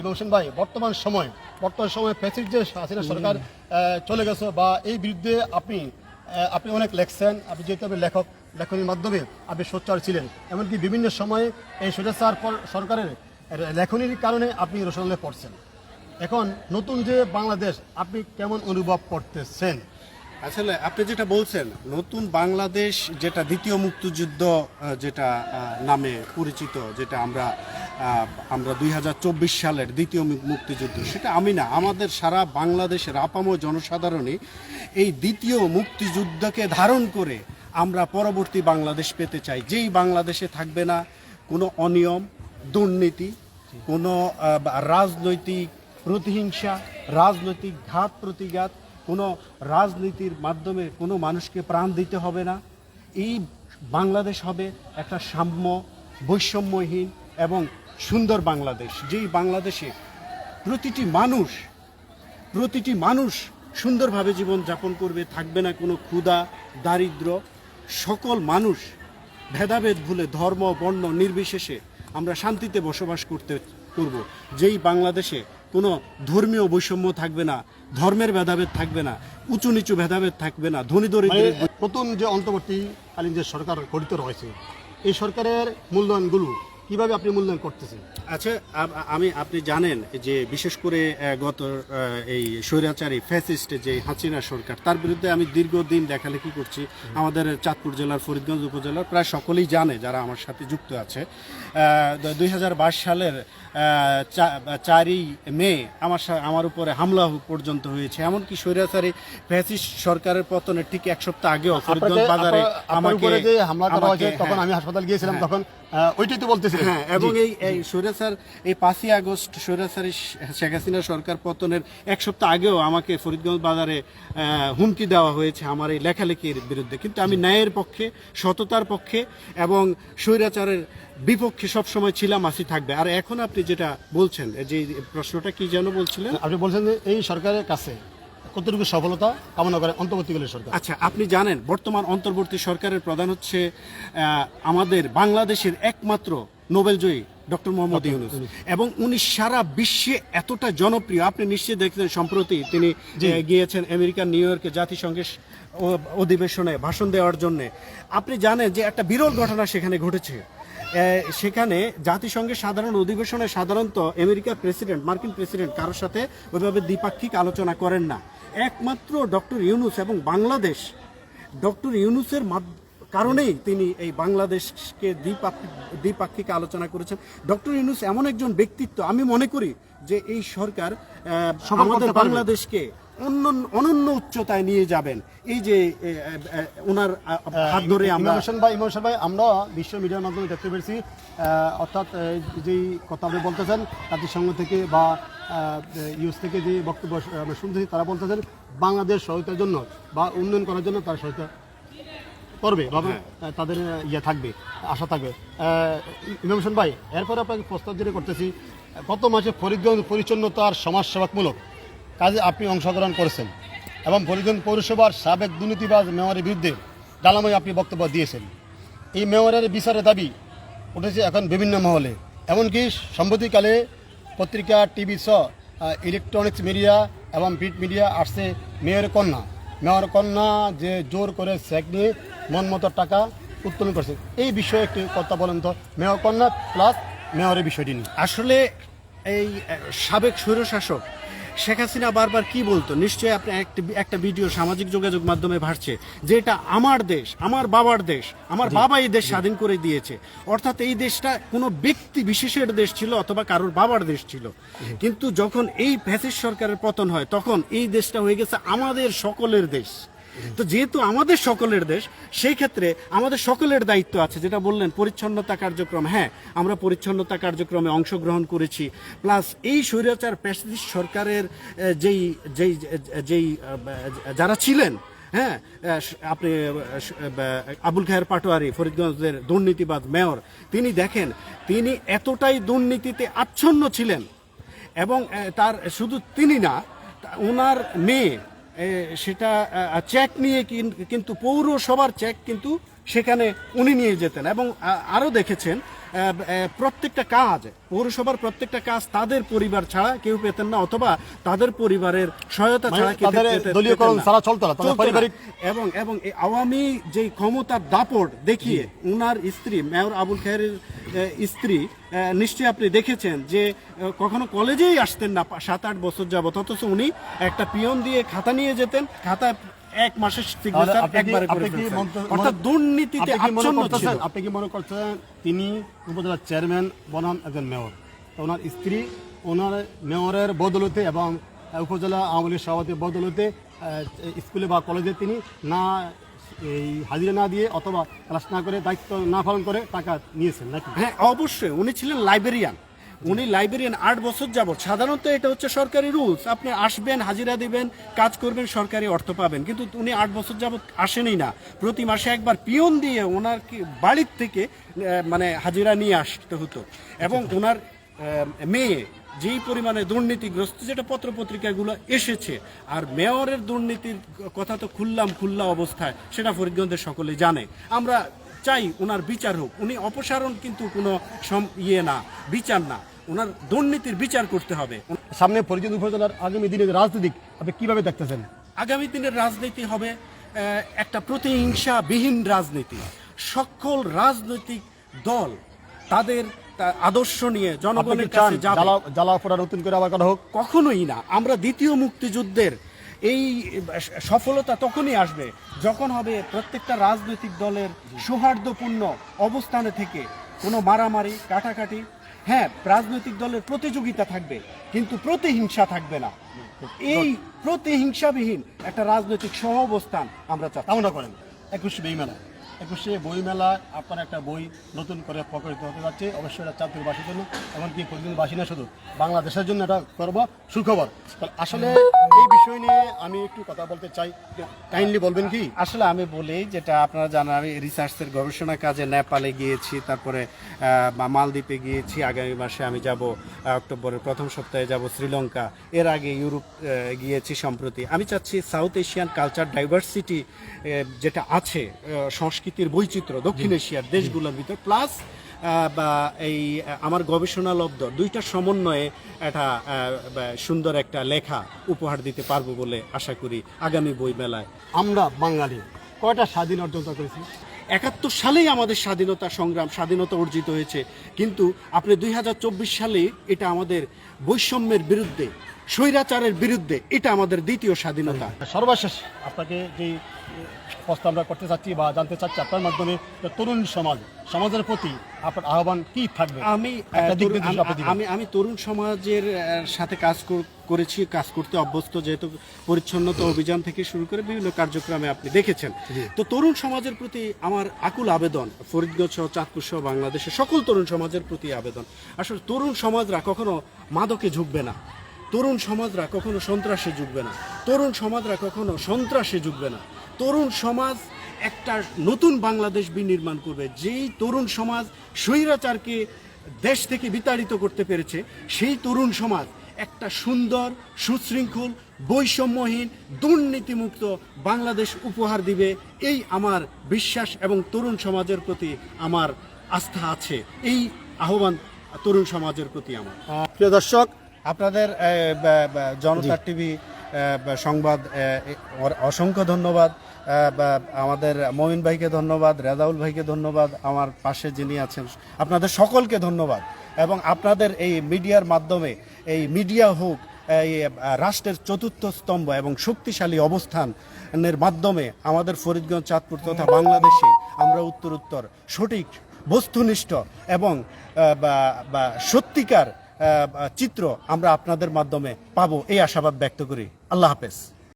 ইমাম হোসেন ভাই বর্তমান সময় বর্তমান সময় প্যাসিভ যে হাসিনা সরকার চলে গেছে বা এই বিরুদ্ধে আপনি আপনি অনেক লেখছেন আপনি যেহেতু আপনি লেখক লেখনের মাধ্যমে আপনি সোচ্চার ছিলেন। এমনকি বিভিন্ন সময়ে এই সোজাচার সরকারের লেখনির কারণে আপনি রসনালে পড়ছেন। এখন নতুন যে বাংলাদেশ আপনি কেমন অনুভব করতেছেন? আসলে আপনি যেটা বলছেন নতুন বাংলাদেশ যেটা দ্বিতীয় মুক্তিযুদ্ধ যেটা নামে পরিচিত যেটা আমরা আমরা দুই হাজার চব্বিশ সালের দ্বিতীয় মুক্তিযুদ্ধ। সেটা আমি না, আমাদের সারা বাংলাদেশের আপাম জনসাধারণই এই দ্বিতীয় মুক্তিযুদ্ধকে ধারণ করে আমরা পরবর্তী বাংলাদেশ পেতে চাই। যেই বাংলাদেশে থাকবে না, কোনো অনিয়ম, দুর্নীতি, কোনো রাজনৈতিক প্রতিহিংসা, রাজনৈতিক ঘাত প্রতিঘাত, কোনো রাজনীতির মাধ্যমে কোনো মানুষকে প্রাণ দিতে হবে না। এই বাংলাদেশ হবে একটা সাম্য বৈষম্যহীন এবং সুন্দর বাংলাদেশ, যেই বাংলাদেশে প্রতিটি মানুষ প্রতিটি মানুষ সুন্দরভাবে জীবন যাপন করবে, থাকবে না কোনো ক্ষুধা, দারিদ্র, সকল মানুষ ভেদাভেদ ভুলে ধর্ম, বর্ণ নির্বিশেষে আমরা শান্তিতে বসবাস করতে, করব। যেই বাংলাদেশে কোনো ধর্মীয় বৈষম্য থাকবে না, ধর্মের ভেদাভেদ থাকবে না, উঁচু নিচু ভেদাভেদ থাকবে না, ধনী মানে দরিদ্রের নতুন যে অন্তর্বর্তীকালীন যে সরকার গঠিত রয়েছে, এই সরকারের মূল্যায়নগুলো কীভাবে আপনি মূল্যায়ন করতেছেন? আচ্ছা আমি আপনি জানেন যে বিশেষ করে গত এই স্বৈরাচারী ফ্যাসিস্ট যে হাসিনা সরকার তার বিরুদ্ধে আমি দীর্ঘদিন লেখালেখি করছি। আমাদের চাঁদপুর জেলার ফরিদগঞ্জ উপজেলার প্রায় সকলেই জানে যারা আমার সাথে যুক্ত আছে। দুই হাজার বাইশ সালের চারই মে আমার আমার উপরে হামলা পর্যন্ত হয়েছে। এমনকি স্বৈরাচারী ফ্যাসিস্ট সরকারের পতনের ঠিক এক সপ্তাহ আগেও ফরিদগঞ্জ বাজারে আমাকে হামলা করা হয়েছে তখন হ্যাঁ। আমি হাসপাতাল গিয়েছিলাম তখন আহ, ওইটাই তো বলতেছিলেন হ্যাঁ এবং এই এই স্বৈরাচার এই পাঁচই আগস্ট স্বৈরাচারী শেখ হাসিনা সরকার পতনের এক সপ্তাহ আগেও আমাকে ফরিদগঞ্জ বাজারে হুমকি দেওয়া হয়েছে আমার এই লেখালেখির বিরুদ্ধে। কিন্তু আমি ন্যায়ের পক্ষে সততার পক্ষে এবং স্বৈরাচারের বিপক্ষে সবসময় ছিলাম আসি থাকবে। আর এখন আপনি যেটা বলছেন যে প্রশ্নটা কি যেন বলছিলেন? আপনি বলছেন যে এই সরকারের কাছে কতটুকু সফলতা কামনা করে অন্তর্বর্তীকালীন সরকার? আচ্ছা আপনি জানেন বর্তমান অন্তর্বর্তী সরকারের প্রধান হচ্ছে আমাদের বাংলাদেশের একমাত্র নোবেলজয়ী ডক্টর মোহাম্মদ ইউনুস। এবং উনি সারা বিশ্বে এতটা জনপ্রিয় আপনি নিশ্চয়ই দেখছেন সম্প্রতি তিনি গিয়েছেন আমেরিকার নিউ ইয়র্কে জাতিসংঘের অধিবেশনে ভাষণ দেওয়ার জন্য। আপনি জানেন যে একটা বিরল ঘটনা সেখানে ঘটেছে। সেখানে জাতিসংঘের সাধারণ অধিবেশনে সাধারণত আমেরিকার প্রেসিডেন্ট মার্কিন প্রেসিডেন্ট কারোর সাথে ওইভাবে দ্বিপাক্ষিক আলোচনা করেন না। একমাত্র ডক্টর ইউনুস এবং বাংলাদেশ। ডক্টর ইউনুসের কারণেই তিনি এই বাংলাদেশকে দ্বিপাক্ষিক দ্বিপাক্ষিক আলোচনা করেছেন। ডক্টর ইউনুস এমন একজন ব্যক্তিত্ব আমি মনে করি যে এই সরকার আমাদের বাংলাদেশকে অন্য অনন্য উচ্চতায় নিয়ে যাবেন। এই যে ওনার হাত ধরে আমরা ইমোশন ভাই ইমোশন ভাই আমরা বিশ্ব মিডিয়ার মাধ্যমে দেখতে পেরেছি অর্থাৎ যেই কথা আপনি বলতেছেন জাতিসংঘ থেকে বা ইউএস থেকে যে বক্তব্য আমরা শুনতেছি তারা বলতেছেন বাংলাদেশ সহায়তার জন্য বা উন্নয়ন করার জন্য তারা সহায়তা করবে বা তাদের ইয়ে থাকবে আশা থাকবে। ইমাম ভাই এরপরে আপনাকে প্রস্তাব যেটা করতেছি গত মাসে ফরিদগঞ্জ পরিচ্ছন্নতার সমাজসেবামূলক কাজে আপনি অংশগ্রহণ করেছেন এবং ফরিদগঞ্জ পৌরসভার সাবেক দুর্নীতিবাজ মেয়রের বিরুদ্ধে ডালাময় আপনি বক্তব্য দিয়েছেন। এই মেয়রের বিচারের দাবি উঠেছে এখন বিভিন্ন মহলে। এমনকি সম্প্রতিকালে পত্রিকা, টিভি সহ ইলেকট্রনিক্স মিডিয়া এবং প্রিন্ট মিডিয়া আসছে মেয়র কন্যা। মেয়র কন্যা যে জোর করে চেক নিয়ে মন মতো টাকা উত্তোলন করছে। এই বিষয়ে একটি কথা বলেন তো, মেয়র কন্যা প্লাস মেয়রের বিষয়টি নিয়ে। আসলে এই সাবেক স্বৈরশাসক শেখ হাসিনা বারবার কি বলতো? নিশ্চয়ই আপনি একটা ভিডিও সামাজিক যোগাযোগ মাধ্যমে ভাসছে যে এটা আমার দেশ আমার বাবার দেশ আমার বাবা এই দেশ স্বাধীন করে দিয়েছে। অর্থাৎ এই দেশটা কোনো ব্যক্তি বিশেষের দেশ ছিল অথবা কারোর বাবার দেশ ছিল। কিন্তু যখন এই ফ্যাসিস্ট সরকারের পতন হয় তখন এই দেশটা হয়ে গেছে আমাদের সকলের দেশ। তো যেহেতু আমাদের সকলের দেশ, সেই ক্ষেত্রে আমাদের সকলের দায়িত্ব আছে, যেটা বললেন, পরিচ্ছন্নতা কার্যক্রম। হ্যাঁ আমরা পরিচ্ছন্নতা কার্যক্রমে অংশগ্রহণ করেছি। প্লাস এই স্বৈরাচার প্যাসিস্ট সরকারের যেই যেই যেই যারা ছিলেন হ্যাঁ আপনি আবুল খায়ের পাটোয়ারি, ফরিদগঞ্জের দুর্নীতিবাদ মেয়র, তিনি দেখেন, তিনি এতটাই দুর্নীতিতে আচ্ছন্ন ছিলেন এবং তার, শুধু তিনি না ওনার মেয়ে সেটা চেক নিয়ে কিন- কিন্তু পৌরসভার চেক কিন্তু সেখানে উনি নিয়ে যেতেন। এবং আরও দেখেছেন প্রত্যেকটা কাজ পৌরসভার প্রত্যেকটা কাজ তাদের পরিবার ছাড়া কেউ পেতেন না অথবা তাদের পরিবারের সহায়তা মানে ছাড়া দলীয়করণ ছাড়া চলতো না, তাদের চলতো না। পারিবারিক- এবং এবং আওয়ামী যে ক্ষমতার দাপট দেখিয়ে উনার স্ত্রী মেয়র আবুল খায়ের স্ত্রী নিশ্চয়ই আপনি দেখেছেন যে কখনো কলেজেই আসতেন না সাত আট বছর যাবত অথচ উনি একটা পিয়ন দিয়ে খাতা নিয়ে যেতেন খাতা এক মাসের সিগনেচার একবারে করে ফেলছেন। অর্থাৎ দুর্নীতিতে মনে আচ্ছন্ন ছিল আপনি কি মনে করছেন তিনি উপজেলার চেয়ারম্যান বনাম একজন মেয়র ওনার স্ত্রী ওনার মেয়রের বদলতে এবং উপজেলা আওয়ামী লীগ সভাপতির বদলতে স্কুলে বা কলেজে তিনি না এই হাজিরা না দিয়ে অথবা ক্লাস না করে দায়িত্ব না পালন করে টাকা নিয়েছেন নাকি? হ্যাঁ অবশ্যই। উনি ছিলেন লাইব্রেরিয়ান উনি লাইব্রেরিয়ান আট বছর যাবত সাধারণত এটা হচ্ছে সরকারি রুলস আপনি আসবেন, হাজিরা দিবেন, কাজ করবেন, সরকারি অর্থ পাবেন। কিন্তু উনি আট বছর যাবত আসেনই না। প্রতি মাসে একবার পিয়ন দিয়ে ওনার কি বাড়ির থেকে মানে হাজিরা নিয়ে আসতে হতো। এবং ওনার মেয়ে যেই পরিমাণে দুর্নীতিগ্রস্ত, যেটা পত্রপত্রিকাগুলো এসেছে, আর মেয়রের দুর্নীতির কথা তো খুললাম খুল্লা অবস্থায়, সেটা ফরিদগঞ্জের সকলে জানে। আমরা চাই ওনার বিচার হোক। উনি অপসারণ কিন্তু কোনো ইয়ে না, বিচার না। ওনার দুর্নীতির বিচার করতে হবে। সামনে পরিচিত উপজেলার আগামী দিনের রাজনীতিক আপনি কীভাবে দেখতেছেন? আগামী দিনের রাজনীতি হবে একটা প্রতিহিংসাবিহীন রাজনীতি। সকল রাজনৈতিক দল তাদের আদর্শ নিয়ে জনগণের কাছে জ্বালা জ্বালা নতুন করে আবার করা হোক? কখনোই না। আমরা দ্বিতীয় মুক্তিযুদ্ধের এই সফলতা তখনই আসবে যখন হবে প্রত্যেকটা রাজনৈতিক দলের সৌহার্দ্যপূর্ণ অবস্থানে থেকে কোনো মারামারি কাটাকাটি হ্যাঁ রাজনৈতিক দলের প্রতিযোগিতা থাকবে, কিন্তু প্রতিহিংসা থাকবে না। এই প্রতিহিংসাবিহীন একটা রাজনৈতিক সহ অবস্থান আমরা চাই। কামনা করেন। একুশ বইমেলা একুশে বইমেলা আপনার একটা বই নতুন করে প্রকাশিত হতে যাচ্ছে। অবশ্যই এটা চাঁদপুরবাসীর জন্য এমনকি প্রতিদিনবাসী না শুধু বাংলাদেশের জন্য এটা করব সুখবর। আসলে এই বিষয় নিয়ে আমি একটু কথা বলতে চাই। কাইন্ডলি বলবেন কি? আসলে আমি বলি যেটা আপনারা জানেন আমি রিসার্চের গবেষণা কাজে নেপালে গিয়েছি তারপরে মালদ্বীপে গিয়েছি। আগামী মাসে আমি যাব অক্টোবরের প্রথম সপ্তাহে যাব শ্রীলঙ্কা। এর আগে ইউরোপ গিয়েছি সম্প্রতি। আমি চাচ্ছি সাউথ এশিয়ান কালচার ডাইভার্সিটি যেটা আছে আহ, সংস্কৃতির বৈচিত্র্য দক্ষিণ এশিয়ার দেশগুলোর ভিতর প্লাস বা এই আমার গবেষণা লব্ধ দুইটা সমন্বয়ে একটা সুন্দর একটা লেখা উপহার দিতে পারব বলে আশা করি আগামী বই মেলায় আমরা বাঙালি কয়টা স্বাধীন অর্জন করেছি? একাত্তর সালেই আমাদের স্বাধীনতা সংগ্রাম স্বাধীনতা অর্জিত হয়েছে। কিন্তু আপনি দুই হাজার চব্বিশ সালে এটা আমাদের বৈষম্যের বিরুদ্ধে স্বৈরাচারের বিরুদ্ধে এটা আমাদের দ্বিতীয় স্বাধীনতা। সর্বশেষ আপনাকে যে প্রশ্ন আমরা করতে চাচ্ছি বা জানতে চাচ্ছি আপনার মাধ্যমে তরুণ সমাজ সমাজের প্রতি আপনার আহ্বান কি থাকবে? আমি আমি- আমি তরুণ সমাজের সাথে কাজ কর- করেছি কাজ করতে অভ্যস্ত যেহেতু পরিচ্ছন্নতা অভিযান থেকে শুরু করে বিভিন্ন কার্যক্রমে আপনি দেখেছেন। তো তরুণ সমাজের প্রতি আমার আকুল আবেদন ফরিদগঞ্জ সহ চাঁদপুর সহ বাংলাদেশের সকল তরুণ সমাজের প্রতি আবেদন। আসলে তরুণ সমাজরা কখনো মাদকে ঝুঁকবে না। তরুণ সমাজরা কখনো সন্ত্রাসে ঝুঁকবে না। তরুণ সমাজরা কখনো সন্ত্রাসে ঝুঁকবে না। তরুণ সমাজ একটা নতুন বাংলাদেশ বিনির্মাণ করবে। যেই তরুণ সমাজ স্বৈরাচারকে দেশ থেকে বিতাড়িত করতে পেরেছে, সেই তরুণ সমাজ একটা সুন্দর, সুশৃঙ্খল, বৈষম্যহীন, দুর্নীতিমুক্ত বাংলাদেশ উপহার দিবে। এই আমার বিশ্বাস এবং তরুণ সমাজের প্রতি আমার আস্থা আছে। এই আহ্বান তরুণ সমাজের প্রতি আমার। প্রিয় দর্শক আপনাদের জনতা টিভি সংবাদ অসংখ্য ধন্যবাদ। আমাদের মমিন ভাইকে ধন্যবাদ রেজাউল ভাইকে ধন্যবাদ আমার পাশে যিনি আছেন আপনাদের সকলকে ধন্যবাদ। এবং আপনাদের এই মিডিয়ার মাধ্যমে এই মিডিয়া হোক এই রাষ্ট্রের চতুর্থ স্তম্ভ এবং শক্তিশালী অবস্থানের মাধ্যমে আমাদের ফরিদগঞ্জ চাঁদপুর তথা বাংলাদেশে আমরা উত্তর উত্তর সঠিক বস্তুনিষ্ঠ এবং সত্যিকার চিত্র আমরা আপনাদের মাধ্যমে পাবো। এই আশাবাদ ব্যক্ত করি। আল্লাহ হাফেজ।